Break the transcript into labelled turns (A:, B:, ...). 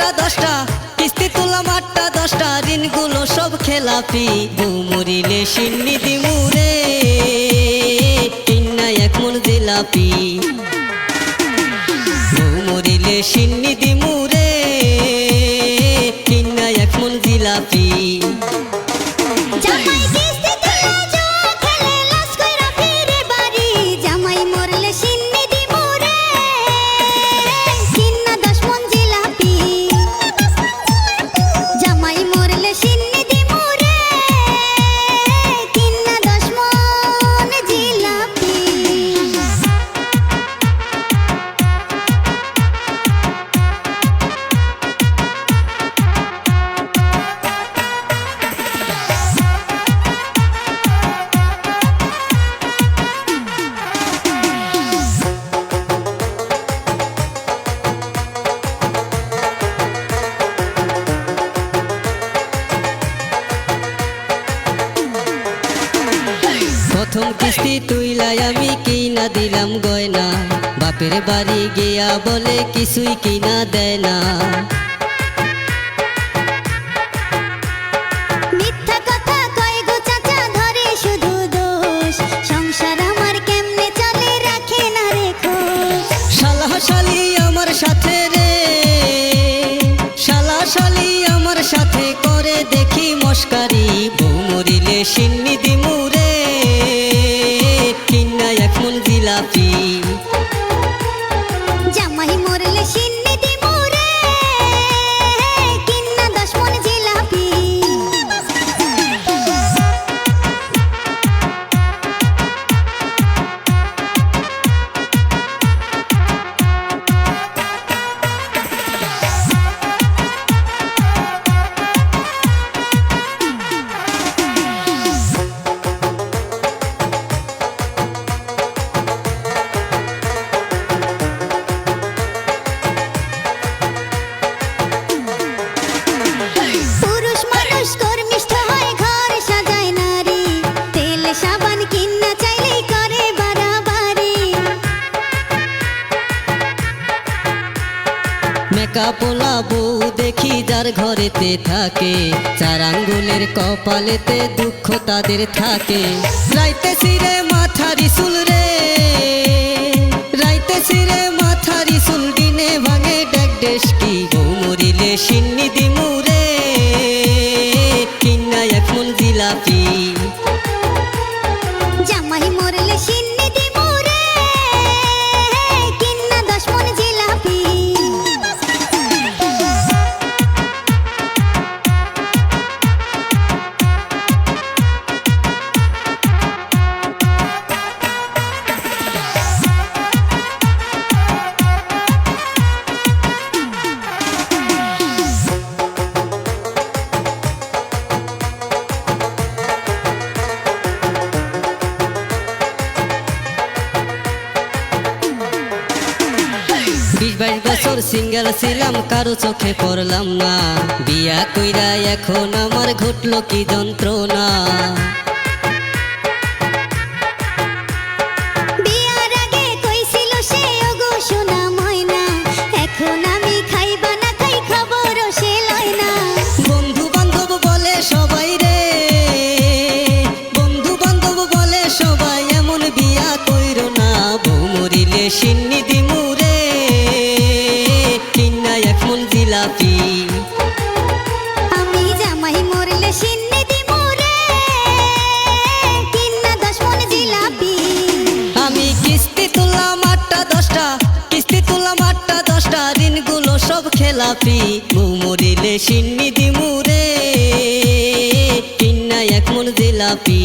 A: আটটা, দশটা। কিস্তি তুলাম আটটা, দশটা। ঋণগুলো সব খেলাপি। মরিলে সিন্নি দিমুরে কিন্না এক মন জিলাপি। বউ মরিলে সিন্নি দিমুরে প্রথম কিস্তি তুইলাই আমি কিনা দিলাম গয়না। বাপের বাড়ি গিয়া বলে কিছুই কিনা দেয় না। সাথে রে শালা শালি আমার সাথে করে দেখি মস্কারি। বউ মরিলে সিন্নি জিলাপি মেকাপোলা বউ দেখি যার ঘরেতে থাকে। চার আঙ্গুলের কপালেতে দুঃখ তাদের থাকে। রাইতে সিরে মাথারি চুল রে। রাইতে সিরে মাথারি চুল দিনে ভাঙে ডাক ডেস্কি মরিলে সিন্নি দিমুরে বাইশ বছর সিঙ্গেল ছিলাম কারও চোখে পড়লাম না। বিয়া কইরা এখন আমার ঘটলো কি যন্ত্রণা।
B: বিয়ার
A: তুললাম আটটা দশটা দিনগুলো সব খেলাপি বউ মরিলে সিন্নি দিমুরে কিন্না এক মন জিলাপি।